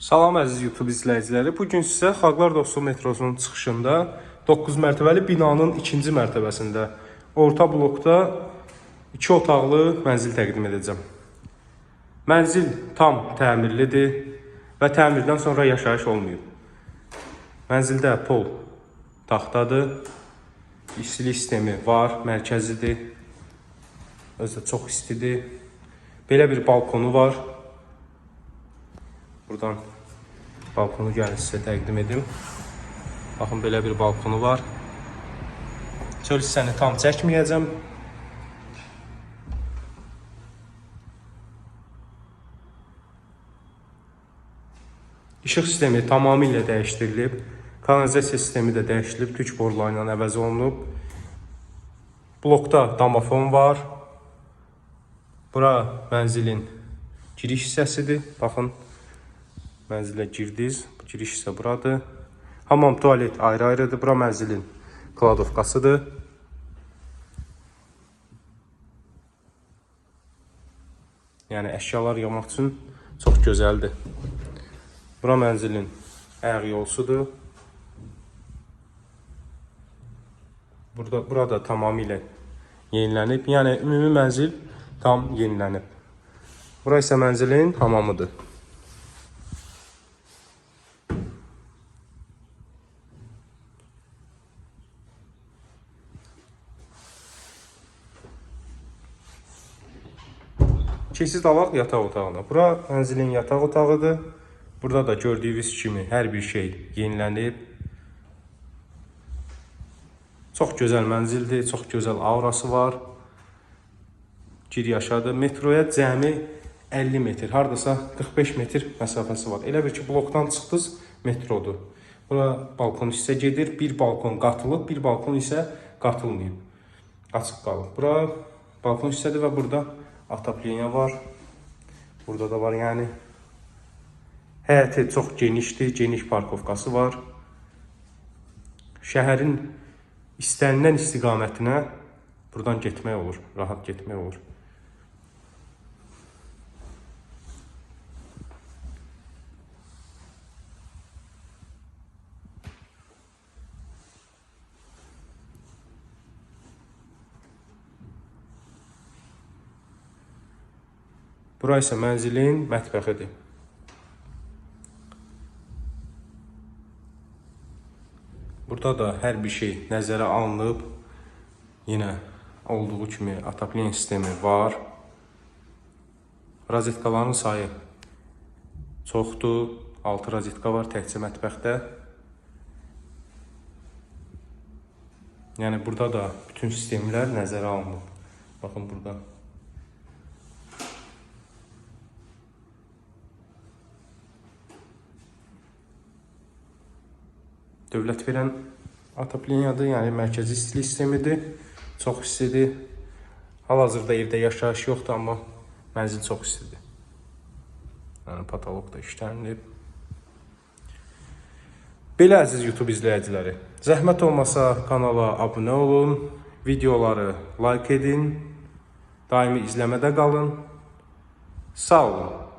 Salam əziz YouTube izləyiciləri. Bu gün sizə Xalqlar Dostu metrosunun çıxışında 9 mərtəbəli binanın ikinci mərtəbəsində orta blokda 2 otaqlı mənzil təqdim edəcəm. Mənzil tam təmirlidir və təmirdən sonra yaşayış olmayıb. Mənzildə pol taxtadır. İstilik sistemi var, mərkəzidir. Özü də çox istidir. Belə bir balkonu var. Buradan balkonu gəlin sizə təqdim edim. Baxın belə bir balkonu var. Çöl hissəni tam çəkməyəcəm. İşıq sistemi tamamilə dəyişdirilib. Kanalizasiya sistemi də dəyişdirilib, tük boruları ilə əvəz olunub. Blokda domofon var. Bura mənzilin giriş hissəsidir. Baxın, mənzilə girdiniz. Bu giriş isə buradır. Hamam, tualet ayrı-ayrıdır. Bura mənzilin kladovkasıdır. Yəni əşyalar yığmaq üçün çox gözəldir. Bura mənzilin ayaq yolsudur. Burada burada tamamilə yenilənib. Yəni ümumi mənzil tam yenilənib. Bura isə mənzilin hamamıdır. Keçid alaq yataq otağına. Bura mənzilin yataq otağıdır. Burada da gördüyünüz kimi hər bir şey yenilənib. Çox gözəl mənzildir, çox gözəl aurası var. Gir yaşadı. Metroya cəmi 50 metr, hardasa 45 metr məsafəsi var. Elə bir ki, blokdan çıxdınız, metrodur. Bura balkon hissə gedir. Bir balkon qatılıb, bir balkon isə qatılmayıb. Açıq qalıb. Bura balkon hissədir və burada atapleniya var. Burada da var yəni. Həyəti çox genişdir, geniş parkovkası var. Şəhərin istənilən istiqamətinə buradan getmək olur, rahat getmək olur. Bura isə mənzilin mətbəxidir. Burada da hər bir şey nəzərə alınıb. Yenə olduğu kimi atapleniya sistemi var. Rozetkaların sayı çoxdur. 6 rozetka var təkcə mətbəxdə. Yəni burada da bütün sistemlər nəzərə alınıb. Baxın burada. Dövlət verən atapleniyadır, yəni mərkəzi istilik sistemidir. Çox istidir. Hal-hazırda evdə yaşayış yoxdur, amma mənzil çox istidir. Yəni patoloq da işlənilib. Belə əziz YouTube izləyiciləri, zəhmət olmasa kanala abunə olun, videoları like edin, daimi izləmədə qalın. Sağ olun.